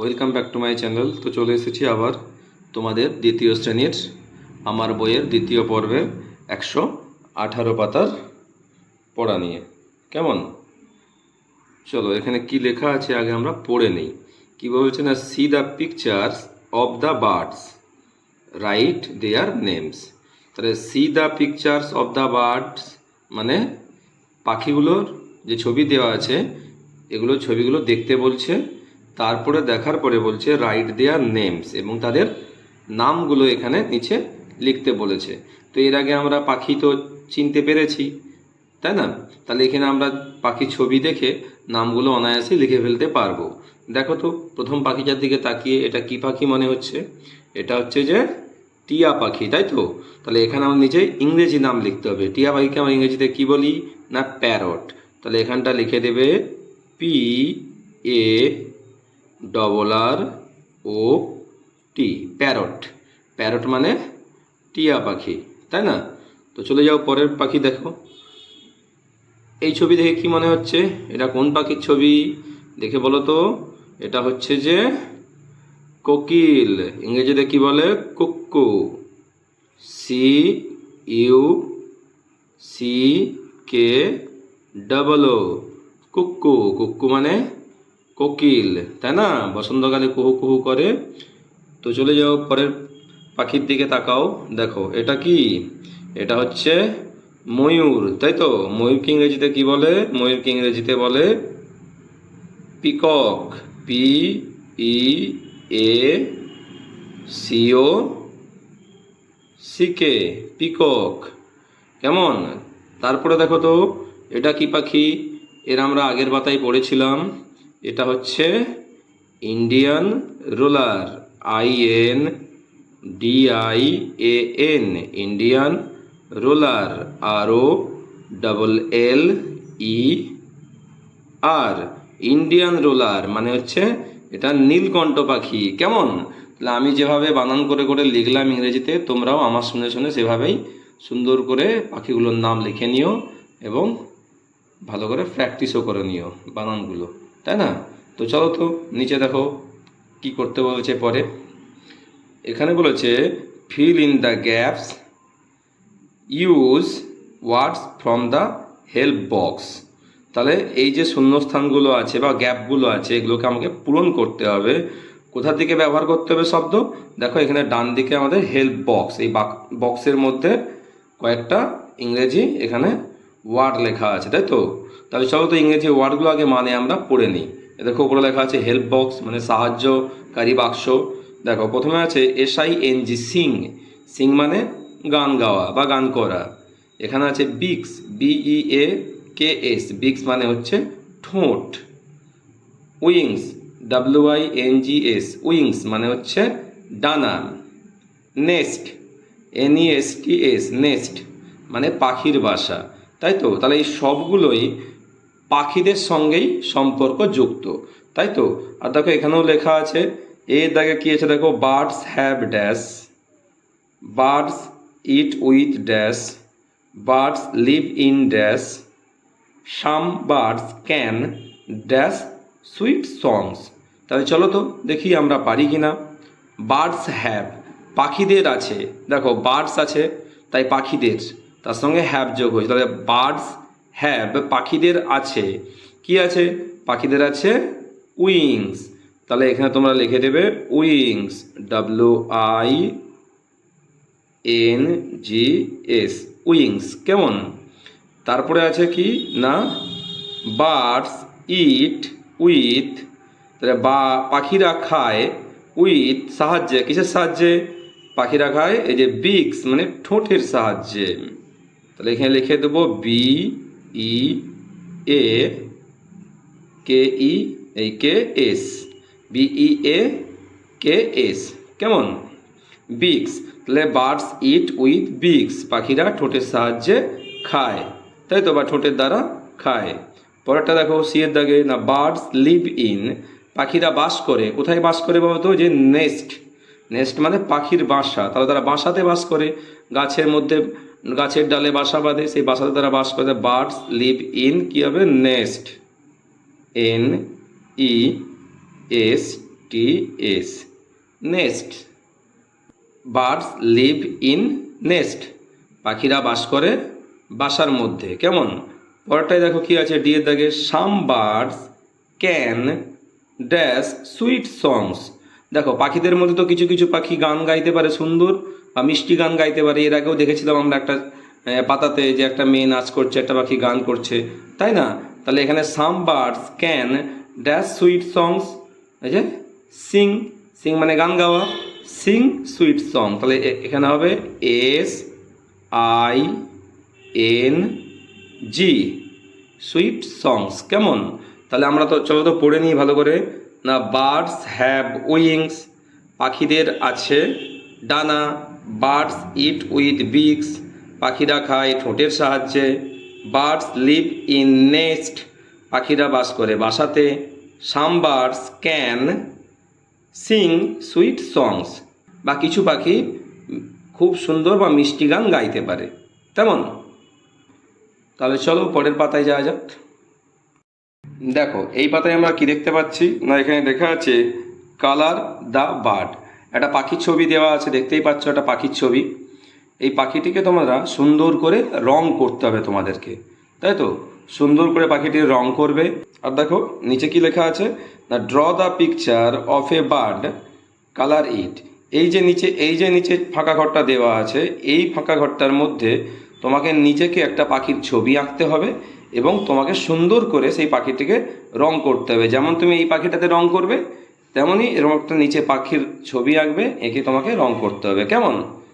Welcome back to my channel তো চলে এসেছি আবার তোমাদের দ্বিতীয় শ্রেণির আমার বইয়ের দ্বিতীয় পর্বের একশো আঠারো পাতার পড়া নিয়ে। কেমন? চলো, এখানে কি লেখা আছে আগে আমরা পড়ে নেই। কি বলছে না see the pictures of the birds write their names তাহলে see the pictures of the birds মানে পাখিগুলোর যে ছবি দেওয়া আছে, এগুলো ছবিগুলো দেখতে বলছে। তারপরে দেখার পরে বলছে রাইট দেয়ার নেমস এবং তাদের নামগুলো এখানে নিচে লিখতে বলেছে। তো এর আগে আমরা পাখি তো চিনতে পেরেছি, তাই না? তাহলে এখানে আমরা পাখি ছবি দেখে নামগুলো অনায়াসে লিখে ফেলতে পারব। দেখো তো, প্রথম পাখিটার দিকে তাকিয়ে এটা কি পাখি মনে হচ্ছে? এটা হচ্ছে যে টিয়া পাখি, তাই তো? তাহলে এখানে আমার নিচে ইংরেজি নাম লিখতে হবে। টিয়া পাখিকে আমরা ইংরেজিতে কি বলি? না, প্যারট। তাহলে এখানটা লিখে দেবে P A double R O T parrot parrot মানে টিয়া পাখি, তাই না? তো চলে যাও পরের পাখি দেখো। এই ছবি দেখে কি মনে হচ্ছে? এটা কোন পাখির ছবি? দেখে বলো তো। এটা হচ্ছে যে কোকিল, ইংরেজিতে কি বলে? Cuckoo C U C K double O cuckoo cuckoo মানে কোকিল, তাই না? বসন্তকালে কুহু কুহু করে। তো চলে যাও, পরের পাখির দিকে তাকাও, দেখো, এটা কি? এটা হচ্ছে ময়ূর, তাই তো? ময়ূরকে ইংরেজিতে কি বলে? ময়ূরকে ইংরেজিতে বলে peacock P E A C O C K peacock. কেমন? তারপরে দেখো তো, এটা কি পাখি? এর আমরা আগের পাতায় পড়েছিলাম। এটা হচ্ছে Indian roller I N D I A N Indian roller R O double L E R Indian roller মানে হচ্ছে এটা নীলকণ্ঠ পাখি। কেমন? তাহলে আমি যেভাবে বানান করে করে লিখলাম ইংরেজিতে, তোমরাও আমার শুনে শুনে সেভাবেই সুন্দর করে পাখিগুলোর নাম লিখে নিও এবং ভালো করে প্র্যাকটিসও করে নিও বানানগুলো। তাই না? তো চলো তো নিচে দেখো কি করতে বলেছে পরে। এখানে বলেছে fill in the gaps use words from the help box তাহলে এই যে শূন্যস্থানগুলো আছে বা গ্যাপগুলো আছে, এগুলোকে আমাকে পূরণ করতে হবে। কোথা থেকে ব্যবহার করতে হবে শব্দ? দেখো এখানে ডান দিকে আমাদের হেল্প বক্স এই বক্সের মধ্যে কয়েকটা ইংরেজি এখানে ওয়ার্ড লেখা আছে, তাই তো? তাহলে তো ইংরেজি ওয়ার্ডগুলো আগে মানে আমরা পড়ে নিই। দেখো, উপরে লেখা আছে হেল্প বক্স মানে সাহায্যকারী বাক্স। দেখো, প্রথমে আছে S I N G sing sing মানে গান গাওয়া বা গান করা। এখানে আছে বিক্স বিই এ কে এস বিক্স মানে হচ্ছে ঠোঁট। Wings W I N G S wings মানে হচ্ছে ডানা। Nest N E S T S nest মানে পাখির বাসা। তাই তো? তাহলে এই সবগুলোই পাখিদের সঙ্গেই সম্পর্ক যুক্ত তাই তো? আর দেখো এখানেও লেখা আছে এ দাগে কি আছে দেখো? Birds have dash, birds eat with dash, birds live in dash, some birds can dash sweet songs. তাহলে চলো তো দেখি আমরা পারি কি না বার্ডস হ্যাভ, পাখিদের আছে। দেখো, বার্ডস আছে, তাই পাখিদের। তার সঙ্গে হ্যাভ যোগ হয়েছে। তাহলে বার্ডস হ্যাভ পাখিদের আছে। কি আছে? পাখিদের আছে উইংস তাহলে এখানে তোমরা লিখে দেবে wings W I N G S wings কেমন? তারপরে আছে কি? না? বার্ডস ইট উইথ তাহলে বা, পাখিরা খায় উইথ সাহায্যে। কিসের সাহায্যে? পাখিরা খায়, এই যে বিক্স মানে ঠোঁটের সাহায্যে। তাহলে এখানে লিখে দেবো B E A K E এই K S B A K S কেমন? বিক্স তাহলে বার্ডস ইট উইথ বিক্স পাখিরা ঠোঁটের সাহায্যে খায়। তাই তো, বা ঠোঁটের দ্বারা খায়। পরেরটা দেখো সিয়ের দাগে। না বার্ডস লিভ ইন পাখিরা বাস করে। কোথায় বাস করে বলতো যে নেস্ট নেস্ট মানে পাখির বাসা। তাহলে তারা বাসাতে বাস করে। গাছের মধ্যে গাছের ডালে বাসা বাঁধে, সেই বাসাতে তারা বাস করে। বার্ডস লিভ ইন কী হবে? Nest. N E S T S. Nest. Birds live in nest. পাখিরা বাস করে বাসার মধ্যে। কেমন? পরেরটায় দেখো কি আছে, ডি এর দাগে, some birds can dash sweet songs. দেখো, পাখিদের মধ্যে তো কিছু কিছু পাখি গান গাইতে পারে সুন্দর। মিষ্টি গান গাইতে পারে। এর আগেও দেখেছিলাম আমরা একটা পাতাতে যে একটা মেয়ে নাচ করছে, একটা পাখি গান করছে। তাই না? তাহলে এখানে some birds can dash sweet songs, এই যে, সিং সিং মানে গান গাওয়া, সিং সুইট সং। তাহলে এখানে হবে S, I, N, G, sweet songs. কেমন? তাহলে আমরা তো, চলো তো পড়ে নিই ভালো করে। না, বার্ডস হ্যাভ উইংস, পাখিদের আছে ডানা বার্ডস ইট উইথ বিক্স পাখিরা খায় ঠোঁটের সাহায্যে। বার্ডস লিভ ইন নেস্ট, পাখিরা বাস করে বাসাতে। Some birds can sing sweet songs, বা কিছু পাখি খুব সুন্দর বা মিষ্টি গান গাইতে পারে। তেমন। তাহলে চলো পরের পাতায় যাওয়া যাক। দেখো, এই পাতায় আমরা কি দেখতে পাচ্ছি? না, এখানে লেখা আছে, কালার দ্য বার্ড। একটা পাখির ছবি দেওয়া আছে, দেখতেই পাচ্ছ একটা পাখির ছবি। এই পাখিটিকে তোমরা সুন্দর করে রং করতে হবে তোমাদেরকে, তাই তো? সুন্দর করে পাখিটির রং করবে। আর দেখো, নিচে কি লেখা আছে? না draw the picture of a bird colour it এই যে নিচে, এই যে নিচে ফাঁকা ঘরটা দেওয়া আছে, এই ফাঁকা ঘরটার মধ্যে তোমাকে নিজেকে একটা পাখির ছবি আঁকতে হবে এবং তোমাকে সুন্দর করে সেই পাখিটিকে রং করতে হবে। যেমন তুমি এই পাখিটাতে রং করবে তেমনই এরকম একটা নিচে পাখির ছবি আঁকবে এঁকে তোমাকে রং করতে হবে। কেমন?